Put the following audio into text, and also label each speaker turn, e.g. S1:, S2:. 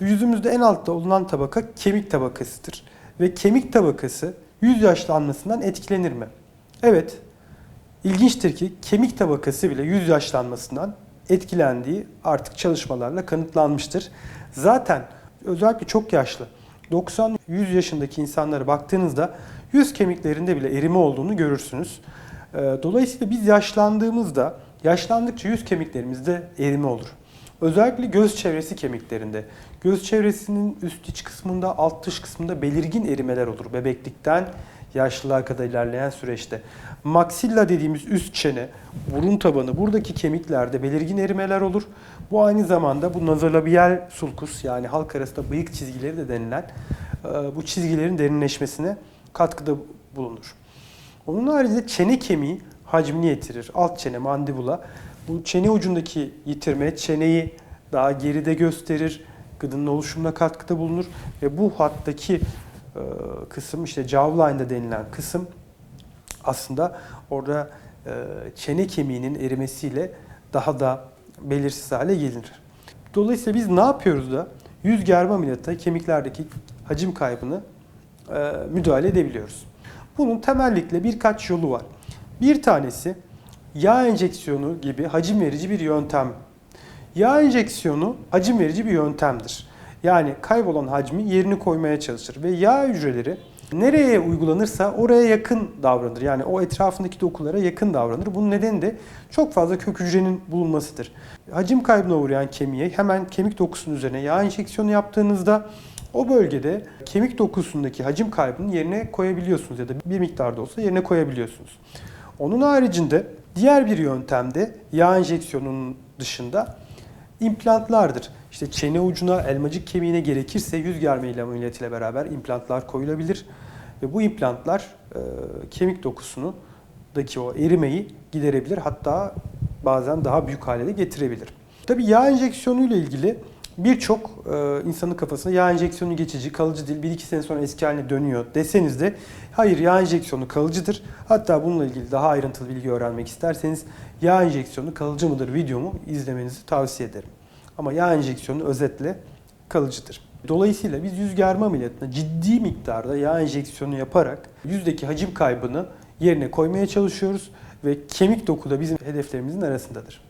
S1: yüzümüzde en altta bulunan tabaka kemik tabakasıdır. Ve kemik tabakası yüz yaşlanmasından etkilenir mi? Evet. İlginçtir ki kemik tabakası bile yüz yaşlanmasından etkilendiği artık çalışmalarla kanıtlanmıştır. Zaten özellikle çok yaşlı 90-100 yaşındaki insanlara baktığınızda yüz kemiklerinde bile erime olduğunu görürsünüz. Ee, Dolayısıyla biz yaşlandığımızda yaşlandıkça yüz kemiklerimizde erime olur. Özellikle göz çevresi kemiklerinde. Göz çevresinin üst iç kısmında, alt dış kısmında belirgin erimeler olur. Bebeklikten yaşlılığa kadar ilerleyen süreçte. Maxilla dediğimiz üst çene, burun tabanı, buradaki kemiklerde belirgin erimeler olur. Bu aynı zamanda bu nazolabiyal sulkus yani halk arasında bıyık çizgileri de denilen e, bu çizgilerin derinleşmesine katkıda bulunur. Onun haricinde çene kemiği hacmini yitirir. Alt çene, mandibula. Bu çene ucundaki yitirme çeneyi daha geride gösterir. Gıdının oluşumuna katkıda bulunur. Ve bu hattaki e, kısım işte jawline'da denilen kısım aslında orada e, çene kemiğinin erimesiyle daha da belirsiz hale gelir. Dolayısıyla biz ne yapıyoruz da yüz germe ameliyatı kemiklerdeki hacim kaybını e, müdahale edebiliyoruz. Bunun temellikle birkaç yolu var. Bir tanesi yağ enjeksiyonu gibi hacim verici bir yöntem. Yağ enjeksiyonu hacim verici bir yöntemdir. Yani kaybolan hacmi yerini koymaya çalışır ve yağ hücreleri nereye uygulanırsa oraya yakın davranır. Yani o etrafındaki dokulara yakın davranır. Bunun nedeni de çok fazla kök hücrenin bulunmasıdır. Hacim kaybına uğrayan kemiğe hemen kemik dokusunun üzerine yağ enjeksiyonu yaptığınızda o bölgede kemik dokusundaki hacim kaybını yerine koyabiliyorsunuz ya da bir miktarda olsa yerine koyabiliyorsunuz. Onun haricinde diğer bir yöntemde yağ enjeksiyonunun dışında implantlardır. İşte çene ucuna, elmacık kemiğine gerekirse yüz germe ile ameliyatıyla beraber implantlar koyulabilir. Ve bu implantlar e, kemik dokusunu daki o erimeyi giderebilir. Hatta bazen daha büyük hale de getirebilir. Tabii yağ enjeksiyonu ile ilgili birçok e, insanın kafasında yağ enjeksiyonu geçici, kalıcı değil, 1-2 sene sonra eski haline dönüyor deseniz de hayır yağ enjeksiyonu kalıcıdır. Hatta bununla ilgili daha ayrıntılı bilgi öğrenmek isterseniz yağ enjeksiyonu kalıcı mıdır videomu izlemenizi tavsiye ederim. Ama yağ enjeksiyonu özetle kalıcıdır. Dolayısıyla biz yüz germe ameliyatında ciddi miktarda yağ enjeksiyonu yaparak yüzdeki hacim kaybını yerine koymaya çalışıyoruz ve kemik doku da bizim hedeflerimizin arasındadır.